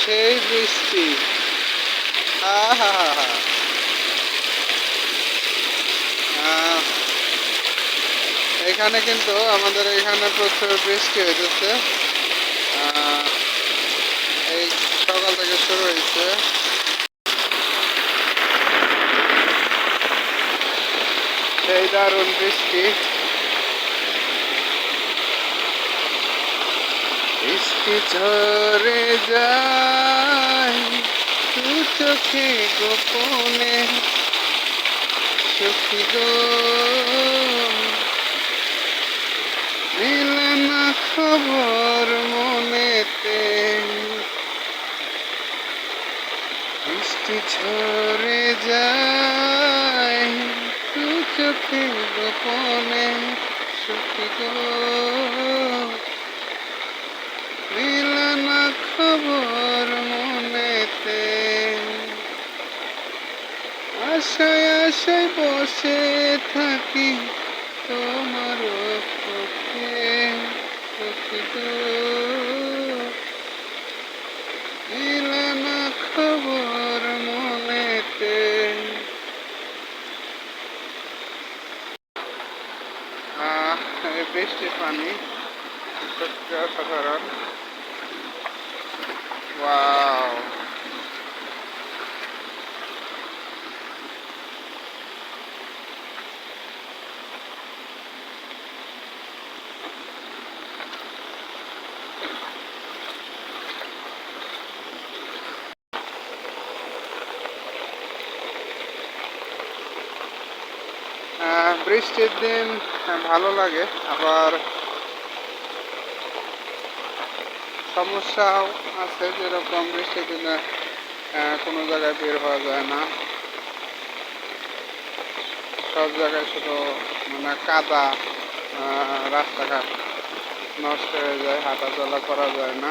সেই বৃষ্টি এখানে কিন্তু আমাদের এখানে প্রচুর বৃষ্টি আহ, এই সকাল থেকে শুরু হয়েছে সেই দারুণ বৃষ্টি বৃষ্টি ঝরে যায় তু চোখে গোপনে। সখী গো, মিলে না খবর মনেতে। বৃষ্টি ঝরে যায় তু চোখে গোপনে। সখী গো মিলে না খবর মনেতে আশায় আশায় বসে থাকি তোমার গো না খবর মনেতে। বৃষ্টির পানি। সত্যি অসাধারণ। ওয়াও বৃষ্টির দিন ভালো লাগে। আবার সমস্যাও আছে যেরকম বৃষ্টির দিনে কোনো জায়গায় বের হওয়া যায় না। সব জায়গায় শুধু মানে কাদা রাস্তাঘাট নষ্ট হয়ে যায় হাঁটা চলা করা যায় না।